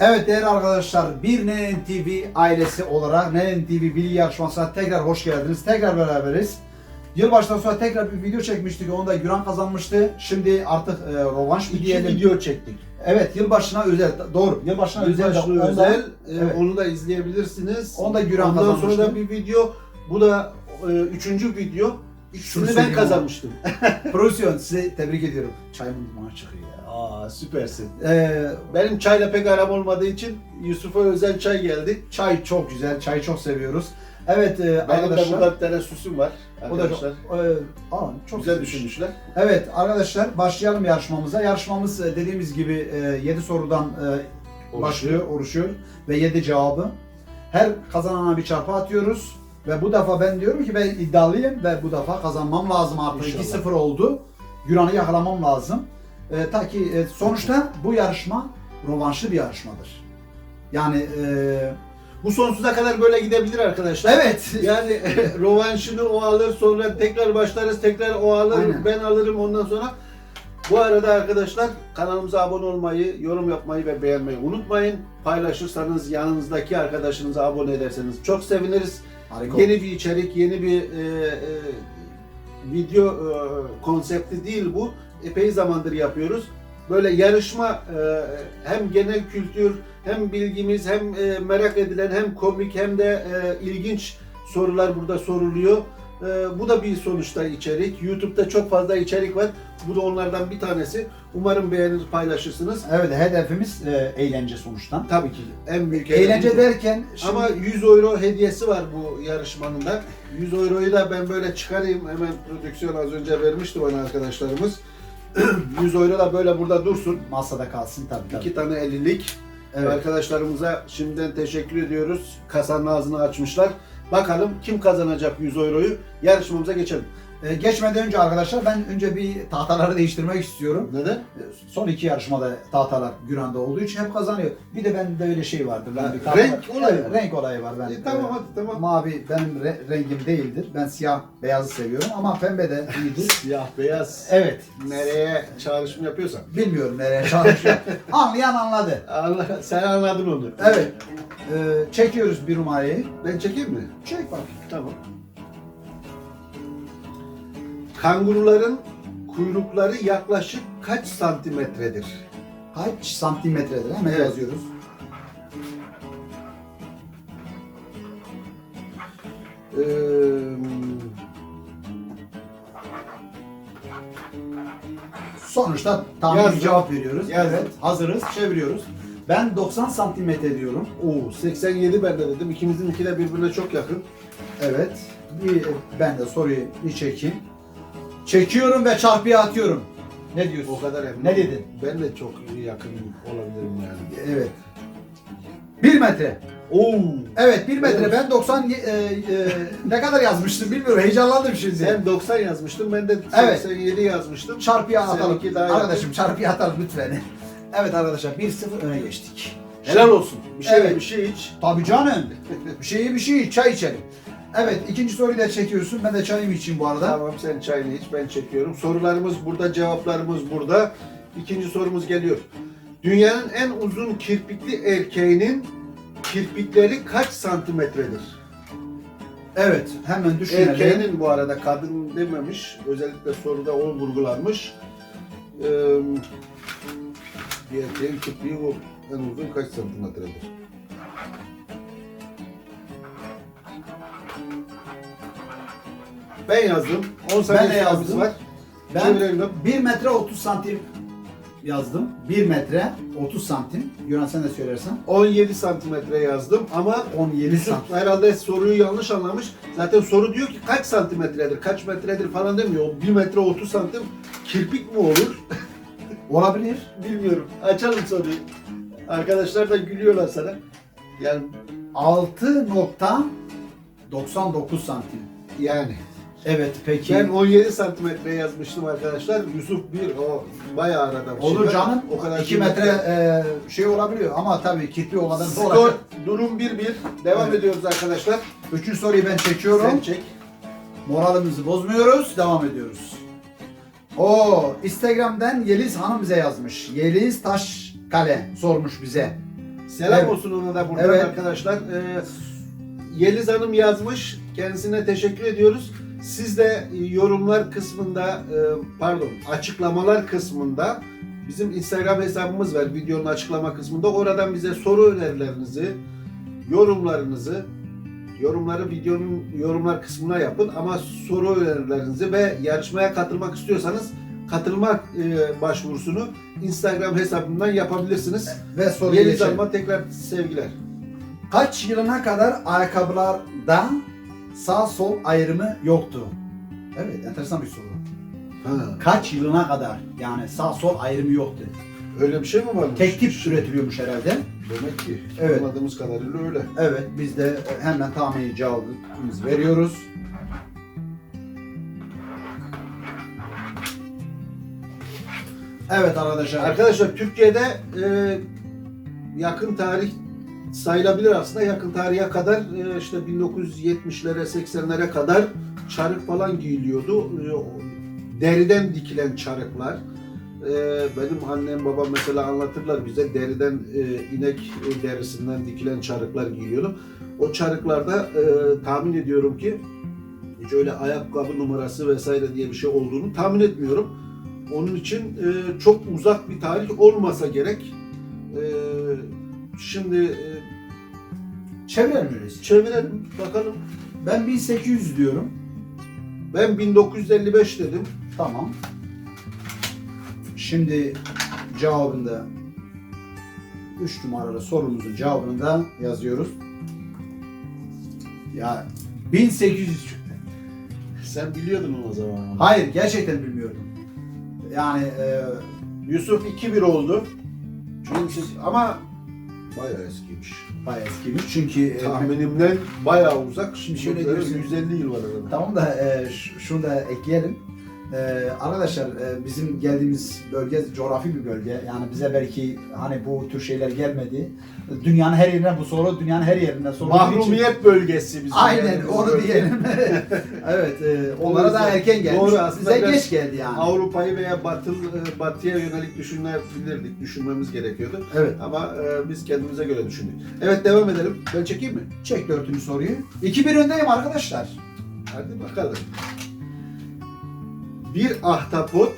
Evet değerli arkadaşlar bir Nenen TV ailesi olarak Nenen TV bilgi yarışmasına tekrar hoş geldiniz. Tekrar beraberiz. Yılbaşından sonra tekrar bir video çekmiştik. Onu da Güran kazanmıştı. Şimdi artık e, rovanş mı İki diyelim. video çektik. Evet yılbaşına özel. Doğru. Yılbaşına özel. Yılbaşlı Ondan- özel. e, Evet. Onu da izleyebilirsiniz. Onu da Güran Ondan sonra kazanmıştı. da bir video. Bu da e, üçüncü video. Şunu İkisini ben kazanmıştım. Prodüksiyon sizi tebrik ediyorum. Çayımın dumanı çıkıyor ya. Aa süpersin. Ee, Benim çayla pek aram olmadığı için Yusuf'a özel çay geldi. çay çok güzel. Çayı çok seviyoruz. Evet e, Benim de arkadaşlar. burada bir tane süsüm var. Bu da Arkadaşlar. çok, e, aa, çok Güzel güzel. düşünmüşler. Evet arkadaşlar başlayalım yarışmamıza. Yarışmamız e, dediğimiz gibi 7 sorudan e, başlıyor, oluşuyor ve 7 cevabı. Her kazanana bir çarpı atıyoruz ve bu defa ben diyorum ki ben iddialıyım ve bu defa kazanmam lazım artık. İnşallah. 2-0 oldu. Güran'ı yakalamam lazım. E, ta ki e, sonuçta bu yarışma rövanşlı bir yarışmadır. Yani e, Bu sonsuza kadar böyle gidebilir arkadaşlar. evet Yani rovanşını o alır sonra tekrar başlarız tekrar o alır Aynen. ben alırım ondan sonra. Bu arada arkadaşlar kanalımıza abone olmayı, yorum yapmayı ve beğenmeyi unutmayın. Paylaşırsanız yanınızdaki arkadaşınıza abone ederseniz çok seviniriz. Harika. Yeni bir içerik, yeni bir e, e, video e, konsepti değil bu. Epey zamandır yapıyoruz. Böyle yarışma e, hem genel kültür, hem bilgimiz, hem e, merak edilen, hem komik, hem de e, ilginç sorular burada soruluyor. E, bu da bir sonuçta içerik. YouTube'da çok fazla içerik var. Bu da onlardan bir tanesi. Umarım beğenir, paylaşırsınız. Evet hedefimiz e, eğlence sonuçtan. Tabii ki en büyük Eğlence hedefimiz derken şimdi- Ama 100 euro hediyesi var bu yarışmanın da. 100 euroyu da ben böyle çıkarayım. Hemen prodüksiyon az önce vermişti bana arkadaşlarımız. 100 euro da böyle burada dursun. masada kalsın tabii tabii. İki tane 50'lik. Evet. Arkadaşlarımıza şimdiden teşekkür ediyoruz. Kasanın ağzını açmışlar. Bakalım kim kazanacak 100 euroyu? Yarışmamıza geçelim. Ee, geçmeden önce arkadaşlar ben önce bir tahtaları değiştirmek istiyorum. Neden? Ee, Son iki yarışmada tahtalar Güran'da olduğu için hep kazanıyor. Bir de bende öyle şey vardır. Ben bir tahta- renk olayı Evet, mı? renk olayı var. Ben, E, tamam hadi tamam. Mavi benim re- rengim değildir. Ben siyah beyazı seviyorum ama pembe de iyidir. Siyah beyaz. evet. Nereye çağrışım yapıyorsan. Bilmiyorum nereye çalışıyor. Anlayan anladı. Allah, sen anladın onu. Evet. Ee, çekiyoruz bir numarayı. Ben çekeyim mi? Çek bak. Tamam. Kanguruların kuyrukları yaklaşık kaç santimetredir? Kaç santimetredir? Hemen Evet. yazıyoruz. Ee, Sonuçta bir cevap veriyoruz. Yazdım. Evet, hazırız, çeviriyoruz. Ben 90 santimetre diyorum. oo, 87 ben de dedim. İkimizinki de birbirine çok yakın. Evet. Bir, ben de soruyu bir çekeyim. Çekiyorum ve çarpıya atıyorum. Ne diyorsun? O kadar emin. Ne dedin? Ben de çok yakın olabilirim yani. Evet. 1 metre. Oo. Evet 1 metre. Evet. Ben 90 e, e, ne kadar yazmıştım bilmiyorum. Heyecanlandım şimdi. Sen 90 yazmıştın, ben de Evet. 87 yazmıştım. çarpıya atalım. Daha yakın. Arkadaşım çarpıya atalım lütfen. evet arkadaşlar 1-0 öne geçtik. Helal olsun. Bir şey Evet. bir şey iç. Tabii canım. bir şey bir şey çay içelim. Evet ikinci soruyu da çekiyorsun. Ben de çayımı içeyim bu arada. Tamam sen çayını iç, ben çekiyorum. Sorularımız burada, cevaplarımız burada. İkinci sorumuz geliyor. Dünyanın en uzun kirpikli erkeğinin kirpikleri kaç santimetredir? Evet hemen düşünelim. Erkeğinin bu arada kadın dememiş. Özellikle soruda o vurgulanmış. Ee, bir erkeğin kirpiği o en uzun kaç santimetredir? Ben yazdım. 10 saniye Ben de yazdım. var. Ben Çevirelim. 1 metre 30 santim yazdım. 1 metre 30 santim. Yunan sen de söylersen. 17 santimetre yazdım ama 17 Yusuf santim. herhalde soruyu yanlış anlamış. Zaten soru diyor ki kaç santimetredir, kaç metredir falan demiyor. O 1 metre 30 santim kirpik mi olur? Olabilir. Bilmiyorum. Açalım soruyu. Arkadaşlar da gülüyorlar sana. Yani 6.99 santim. yani. Evet peki. Ben 17 santimetre yazmıştım arkadaşlar. Yusuf bir o bayağı arada bir şey Olur var. canım. O kadar 2 metre e, şey olabiliyor ama tabii kirpi o kadar da Skor olacak. durum 1-1. Devam Evet. ediyoruz arkadaşlar. Üçüncü soruyu ben çekiyorum. Sen çek. Moralimizi bozmuyoruz. Devam ediyoruz. O Instagram'dan Yeliz Hanım bize yazmış. Yeliz Taşkale sormuş bize. Selam Evet. olsun ona da buradan Evet. arkadaşlar. Ee, Yeliz Hanım yazmış. Kendisine teşekkür ediyoruz. Siz de e, yorumlar kısmında, e, pardon açıklamalar kısmında bizim Instagram hesabımız var videonun açıklama kısmında. Oradan bize soru önerilerinizi, yorumlarınızı, yorumları videonun yorumlar kısmına yapın ama soru önerilerinizi ve yarışmaya katılmak istiyorsanız katılmak e, başvurusunu Instagram hesabından yapabilirsiniz. Ve soruya Yeliz. Hanım'a tekrar sevgiler. Kaç yılına kadar ayakkabılarda sağ sol ayrımı yoktu? Evet, enteresan bir soru. Ha, Kaç yılına kadar yani sağ sol ayrımı yoktu? öyle bir şey mi varmış? Tek tip üretiliyormuş herhalde. Demek ki Evet. anladığımız kadarıyla öyle. Evet, biz de hemen tahmini cevabımızı veriyoruz. Evet arkadaşlar. Arkadaşlar Türkiye'de e, yakın tarih sayılabilir aslında. Yakın tarihe kadar e, işte 1970'lere 80'lere kadar çarık falan giyiliyordu. E, deriden dikilen çarıklar. E, benim annem babam mesela anlatırlar bize deriden inek derisinden dikilen çarıklar giyiliyordu. O çarıklarda tahmin ediyorum ki hiç öyle ayakkabı numarası vesaire diye bir şey olduğunu tahmin etmiyorum. Onun için çok uzak bir tarih olmasa gerek. Şimdi e, Çevirelim öyleyse. çevirelim bakalım. Ben 1800 diyorum. Ben 1955 dedim. Tamam. Şimdi cevabında 3 numaralı sorumuzun cevabını da yazıyoruz. Ya 1800 çıktı. Sen biliyordun onu o zaman. Hayır gerçekten bilmiyordum. Yani e, Yusuf 2-1 oldu. Çünkü, ama bayağı eskiymiş. bayağı eskiymiş çünkü e, Tahminimden bayağı uzak. Şimdi şöyle diyorsun. 150 yıl var arada. Tamam da e, şunu da ekleyelim. E, arkadaşlar e, bizim geldiğimiz bölge coğrafi bir bölge. Yani bize belki hani bu tür şeyler gelmedi. Dünyanın her yerine bu soru dünyanın her yerine için- Mahrumiyet bölgesi bizim. Aynen geldiğimiz onu bölge. diyelim. evet e, onlara daha yüzden- erken gelmiş. Doğru, aslında Bize geç geldi yani. Avrupa'yı veya batıl, e, batıya yönelik düşünebilirdik, düşünmemiz gerekiyordu. Evet. Ama e, biz kendimize göre düşündük. Evet devam edelim. Ben çekeyim mi? Çek dörtüncü soruyu. 2-1 öndeyim arkadaşlar. Hadi bakalım. Bir ahtapot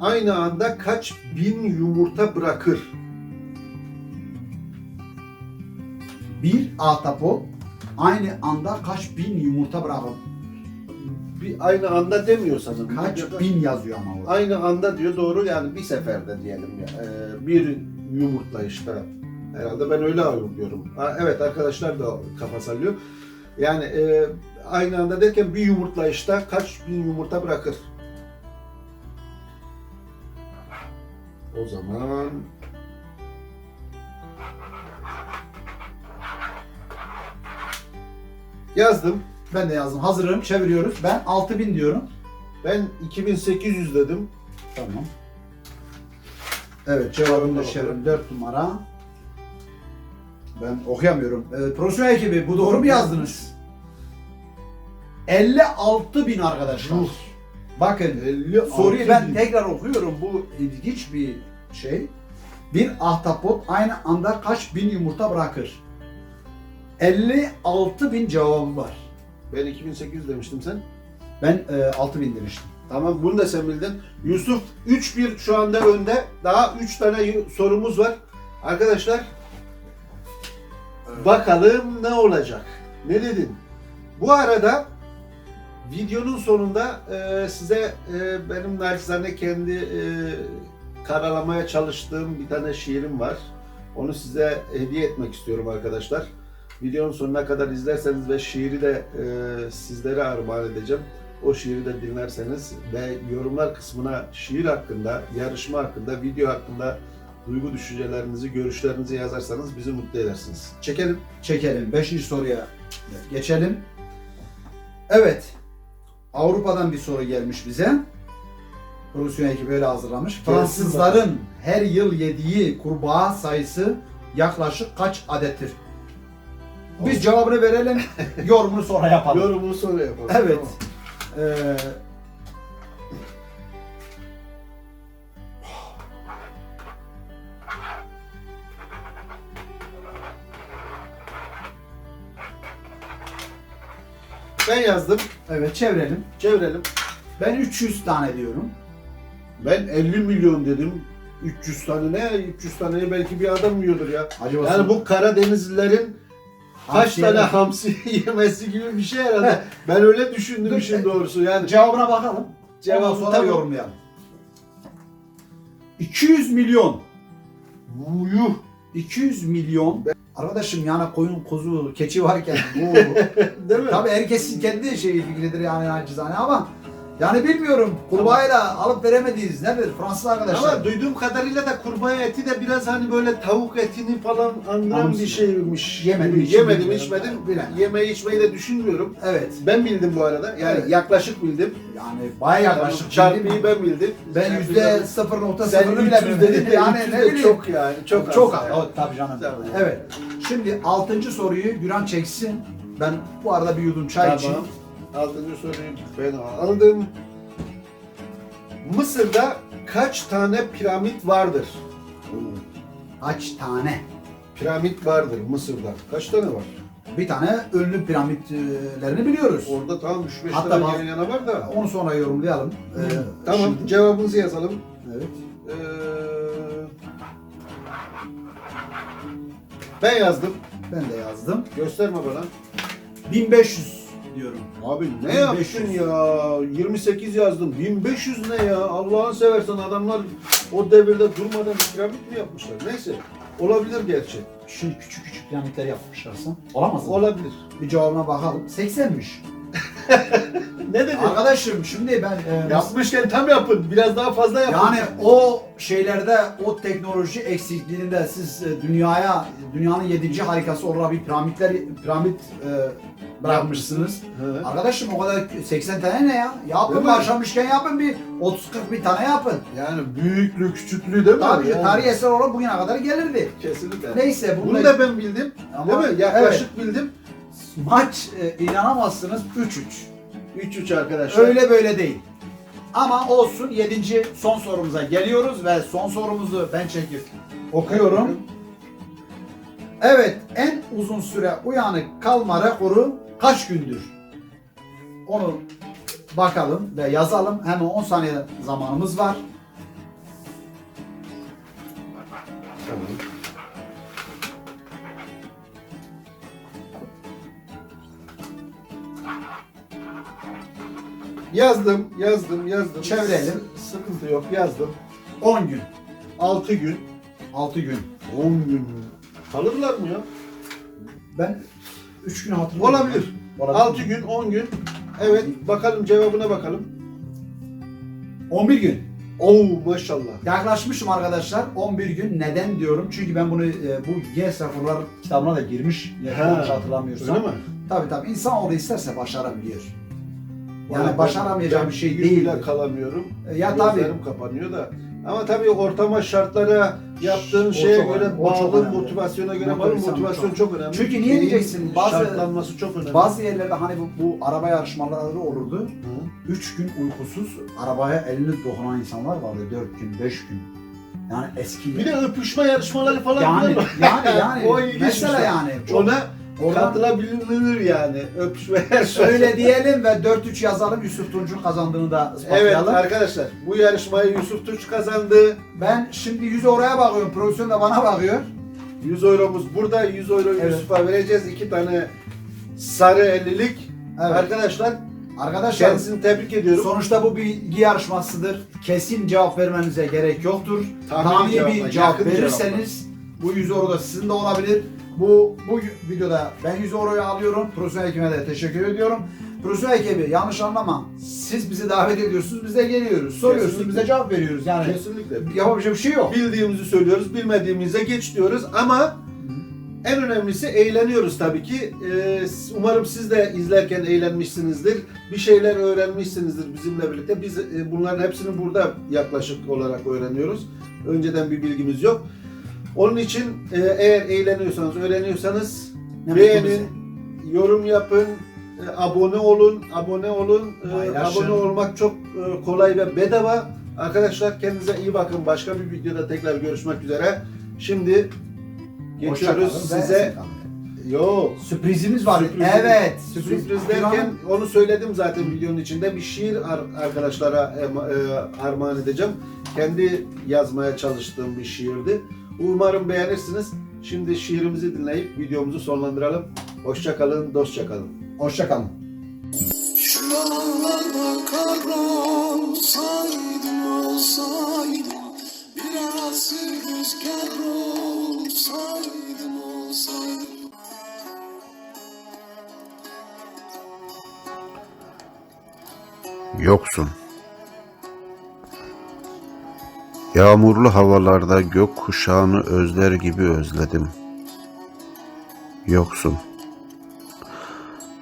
aynı anda kaç bin yumurta bırakır? Bir ahtapot aynı anda kaç bin yumurta bırakır? Bir aynı anda demiyor sanırım. Kaç bin yazıyor ama orada. Aynı anda diyor doğru yani bir seferde diyelim ya. Ee, bir yumurtlayışta. Herhalde ben öyle algılıyorum. Evet arkadaşlar da kafa sallıyor. Yani e, aynı anda derken bir yumurtlayışta kaç bin yumurta bırakır? O zaman yazdım. Ben de yazdım. Hazırım. Çeviriyoruz. Ben 6000 diyorum. Ben 2800 dedim. Tamam. Evet cevabını da çevirin. 4 numara. Ben okuyamıyorum. Ee, profesyonel ekibi bu doğru mu yazdınız? 56 bin arkadaşlar. Yuh. Bakın 56 soruyu ben bin. tekrar okuyorum. Bu ilginç bir şey. Bir ahtapot aynı anda kaç bin yumurta bırakır? 56 bin cevabı var. Ben 2800 demiştim sen. Ben e, 6 bin demiştim. Tamam bunu da sen bildin. Yusuf 3-1 şu anda önde. Daha 3 tane sorumuz var. Arkadaşlar bakalım ne olacak? Ne dedin? Bu arada videonun sonunda e, size e, benim naçizane kendi e, karalamaya çalıştığım bir tane şiirim var. Onu size hediye etmek istiyorum arkadaşlar. Videonun sonuna kadar izlerseniz ve şiiri de e, sizlere armağan edeceğim. O şiiri de dinlerseniz ve yorumlar kısmına şiir hakkında, yarışma hakkında, video hakkında duygu düşüncelerinizi, görüşlerinizi yazarsanız bizi mutlu edersiniz. Çekelim. Çekelim. Beşinci soruya geçelim. Evet. Avrupa'dan bir soru gelmiş bize. Profesyonel ekibi böyle hazırlamış. Fransızların her yıl yediği kurbağa sayısı yaklaşık kaç adettir? Biz cevabını verelim, yorumunu sonra yapalım. Yorumunu sonra yapalım. Evet. Tamam. Ee, Ben yazdım. Evet çevirelim. Çevirelim. Ben 300 tane diyorum. Ben 50 milyon dedim. 300 tane ne? 300 taneyi belki bir adam yiyordur ya. Acaba Yani bu Karadenizlilerin kaç Hamsi tane yemek. hamsi yemesi gibi bir şey herhalde. ben öyle düşündüm işin e, doğrusu. Yani cevabına bakalım. Cevabı sonra tamam. yorumlayalım. 200 milyon. yuh 200 milyon. Arkadaşım yani koyun, kuzu, keçi varken bu değil mi? tabii herkesin kendi şeyi fikridir yani acizane ama yani bilmiyorum kurbağayla alıp veremediğiniz nedir Fransız arkadaşlar? Ama duyduğum kadarıyla da kurbağa eti de biraz hani böyle tavuk etini falan andıran bir şeymiş. Yemedim, hiç Yemedim, bilmiyorum. içmedim. Bilen. Yemeği içmeyi de düşünmüyorum. Evet. Ben bildim bu arada. Yani Evet. yaklaşık bildim. Yani bayağı yaklaşık. Çarpıyı ben bildim. Ben Çarpıyı yüzde ben- sıfır nokta Sen sıfırını bile 300 dedin bilmedim. de Yani 300 ne bileyim. çok yani. Çok, Çok az. az. yani. Evet, tabii canım. Tamam. Evet. Şimdi altıncı soruyu Güran çeksin. Ben bu arada bir yudum çay içeyim. Altıncı soruyu ben aldım. Mısır'da kaç tane piramit vardır? Kaç tane? Piramit vardır Mısır'da. Kaç tane var? Bir tane ünlü piramitlerini biliyoruz. Orada tamam 3-5 Hatta tane bazı- yan yana var da. Onu sonra yorumlayalım. Ee, Tamam şimdi- cevabınızı yazalım. evet. Ee, ben yazdım. Ben de yazdım. Gösterme bana. 1500 diyorum. Abi ne 1500. yaptın ya? 28 yazdım. 1500 ne ya? Allah'ını seversen adamlar o devirde durmadan piramit mi yapmışlar? Neyse. Olabilir gerçi. Şimdi küçük küçük piramitler yapmışlarsa. Olamaz mı? Olabilir. Bir cevabına bakalım. 80'miş. Ne dedin? Arkadaşım şimdi ben e, Yapmışken tam yapın. Biraz daha fazla yapın. Yani o şeylerde o teknoloji eksikliğinde siz e, dünyaya dünyanın yedinci harikası olarak bir piramitler piramit e, bırakmışsınız. Hı. Arkadaşım o kadar 80 tane ne ya? Yapın başlamışken yapın bir 30-40 bir tane yapın. Yani büyüklüğü, küçüklüğü değil mi? Tabii Yani tarihi eser olarak bugüne kadar gelirdi. Kesinlikle. Neyse Bunu bunu da ben bildim. Ama- değil mi? Yaklaşık bildim. maç e, inanamazsınız 3-3. 3-3 arkadaşlar. Öyle böyle değil. Ama olsun 7. son sorumuza geliyoruz ve son sorumuzu ben çekip okuyorum. Evet, en uzun süre uyanık kalma rekoru kaç gündür? Onu bakalım ve yazalım. Hemen 10 saniye zamanımız var. Tamam. Yazdım, yazdım, yazdım. Çevirelim. S- Sıkıntı yok, yazdım. 10 gün. 6 gün. 6 gün. 10 gün. Kalırlar mı ya? Ben 3 gün hatırlıyorum. Olabilir. Olabilir. 6 gün, 10 gün. Evet, bakalım cevabına bakalım. 11 gün. Oo maşallah. Yaklaşmışım arkadaşlar. 11 gün. Neden diyorum? Çünkü ben bunu e, bu Guinness Rekorlar kitabına da girmiş. Ha, Yanlış hatırlamıyorsam. Öyle mi? Tabii tabii. İnsan onu isterse başarabiliyor. Yani Vallahi başaramayacağı ben bir şey değil. kalamıyorum. E, Ya tabii. Gözlerim kapanıyor da. Ama tabii ortama şartlara yaptığın şeye çok göre önemli, o çok bağlı, önemli. motivasyona göre bağlı, Motivasyon motivasyon çok. önemli. Çünkü niye diyeceksin? Bazı- şartlanması çok önemli. Bazı yerlerde hani bu, bu araba yarışmaları olurdu. Hı. 3 gün uykusuz arabaya elini dokunan insanlar vardı. 4 gün, 5 gün. Yani eski. Bir de öpüşme yarışmaları falan yani, yani yani O ilginç mesela şey. yani çok, Ona katılabilir yani. Öpüşme yarışması. öyle diyelim ve 4-3 yazalım Yusuf Tunç'un kazandığını da Evet ispatlayalım. arkadaşlar bu yarışmayı Yusuf Tuç kazandı. Ben şimdi 100 oraya bakıyorum. Prodüksiyon da bana bakıyor. 100 euromuz burada. 100 euroyu Evet. Yusuf'a vereceğiz. İki tane sarı 50'lik. Evet. Arkadaşlar Arkadaşlar kendisini tebrik ediyorum. sonuçta bu bilgi yarışmasıdır. Kesin cevap vermenize gerek yoktur. Tahmini Tahmini bir cevap yakın verirseniz bu 100 euro da sizin de olabilir. Bu bu videoda ben 100 euroyu alıyorum. Profesyonel ekibime de teşekkür ediyorum. Profesyonel ekibi yanlış anlama. Siz bizi davet ediyorsunuz, biz de geliyoruz. Soruyorsunuz, Kesinlikle. bize cevap veriyoruz. Yani Kesinlikle. yapabileceğim bir şey yok. Bildiğimizi söylüyoruz, bilmediğimize geç diyoruz ama en önemlisi eğleniyoruz tabii ki. Ee, umarım siz de izlerken eğlenmişsinizdir. Bir şeyler öğrenmişsinizdir bizimle birlikte. Biz e, bunların hepsini burada yaklaşık olarak öğreniyoruz. Önceden bir bilgimiz yok. Onun için e, eğer eğleniyorsanız, öğreniyorsanız Ne beğenin, yorum yapın, e, abone olun, abone olun. E, Paylaşın. abone olmak çok e, kolay ve bedava. Arkadaşlar kendinize iyi bakın. Başka bir videoda tekrar görüşmek üzere. Şimdi geçiyoruz size. Yok. Sürprizimiz var. Sürpriz- evet. Sürpriz, derken onu söyledim zaten videonun içinde. Bir şiir ar- arkadaşlara armağan edeceğim. Kendi yazmaya çalıştığım bir şiirdi. Umarım beğenirsiniz. Şimdi şiirimizi dinleyip videomuzu sonlandıralım. Hoşça kalın, dostça kalın. Hoşça kalın. Şu yollarda kahrolsaydım olsaydım Biraz rüzgar olsaydım olsaydım Yoksun. Yağmurlu havalarda gök kuşağını özler gibi özledim. Yoksun.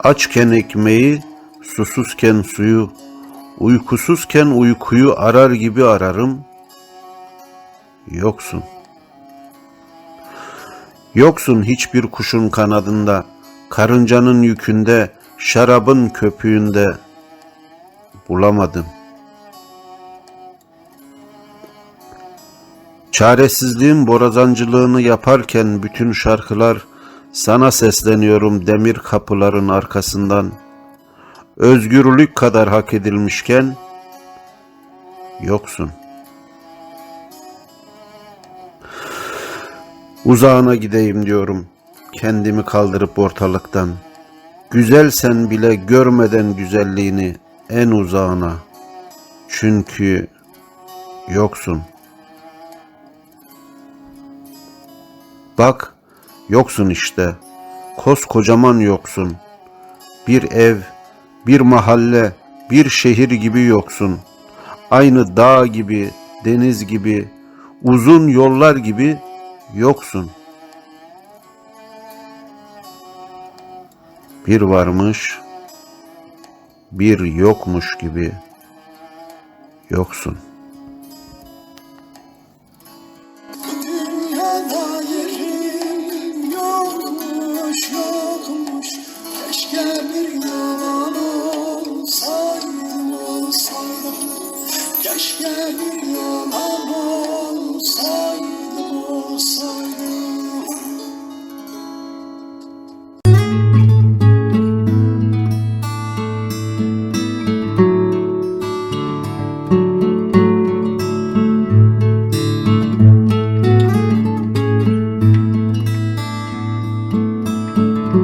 Açken ekmeği, susuzken suyu, uykusuzken uykuyu arar gibi ararım. Yoksun. Yoksun hiçbir kuşun kanadında, karıncanın yükünde, şarabın köpüğünde, bulamadım. Çaresizliğin borazancılığını yaparken bütün şarkılar sana sesleniyorum demir kapıların arkasından. Özgürlük kadar hak edilmişken yoksun. Uzağına gideyim diyorum kendimi kaldırıp ortalıktan. Güzelsen bile görmeden güzelliğini en uzağına. Çünkü yoksun. Bak, yoksun işte. Koskocaman yoksun. Bir ev, bir mahalle, bir şehir gibi yoksun. Aynı dağ gibi, deniz gibi, uzun yollar gibi yoksun. Bir varmış, bir yokmuş gibi yoksun.